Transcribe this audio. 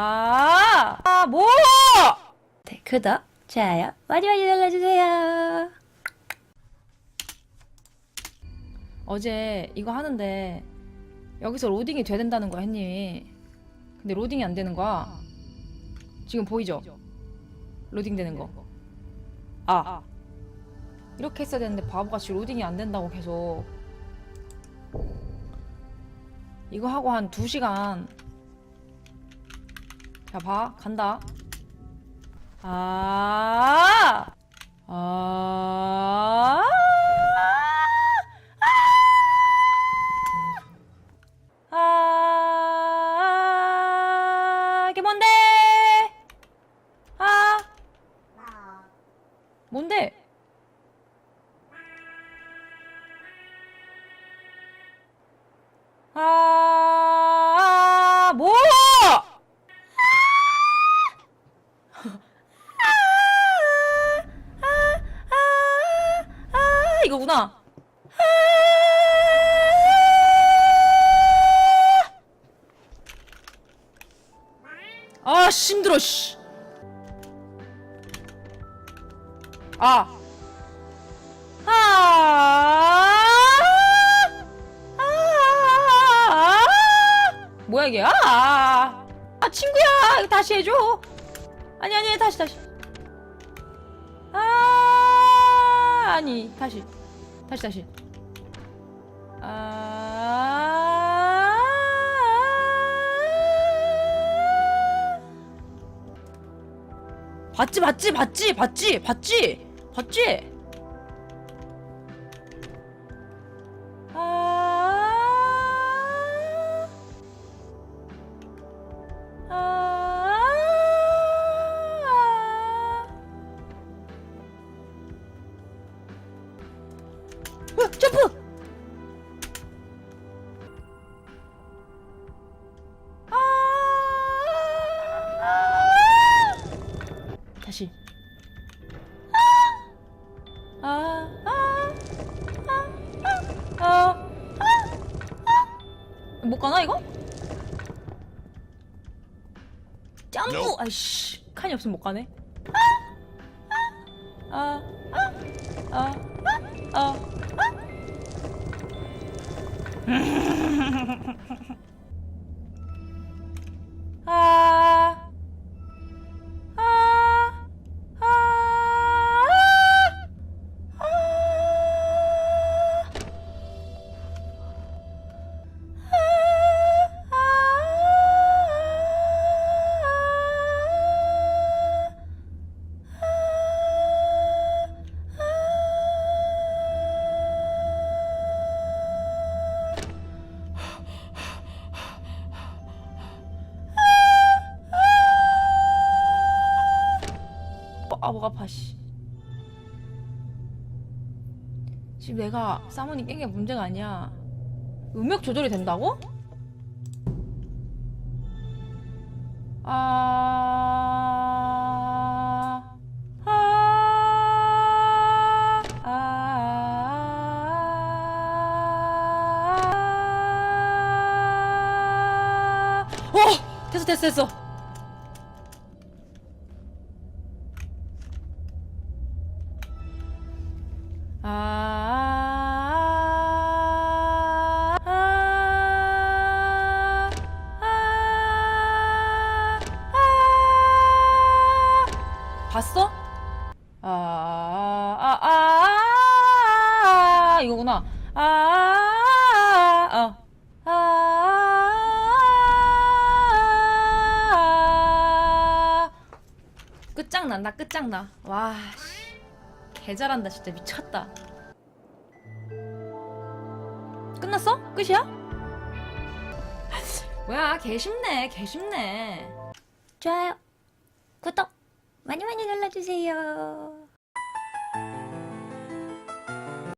아, 아, 뭐? 네, 구독, 좋아요, 많이 많이 눌러주세요. 어제 이거 하는데 여기서 로딩이 돼야 된다는 거야, 햇님이. 근데 로딩이 안 되는 거야. 지금 보이죠? 로딩 되는 거. 아. 이렇게 했어야 되는데 바보같이 로딩이 안 된다고 계속. 이거 하고 한 2시간. 자, 봐. 간다. 아. 아. 아. 이게 뭔데? 아. 뭔데? 아, 이거구나. 아, 씨, 힘들어, 씨. 아. 아. 아. 뭐야 이게? 아. 아, 친구야. 다시 해줘. 아니 아니 다시 다시. 아. 아니 다시. 다시 다시. 아. 봤지 봤지 봤지 봤지 봤지 봤지 아, 아, 아, 아, 아, 아. 못 가나 이거? 점프! 아이씨, 칸이 없으면 못 가네. 아, 아, 아, 아, 아. 아, 아, 목 아파, 씨. 지금 내가 사모님 깬 게 문제가 아니야. 음역 조절이 된다고? 아, 아, 아, 어! 됐어, 됐어. 봤어? 아, 아, 아, 아, 이거구나. 아, 아, 아, 아, 끝장난다, 끝장나. 와, 씨. 개 잘한다, 진짜 미쳤다. 끝났어? 끝이야? 뭐야, 개 쉽네, 개 쉽네. 좋아요, 구독 많이 많이 눌러주세요.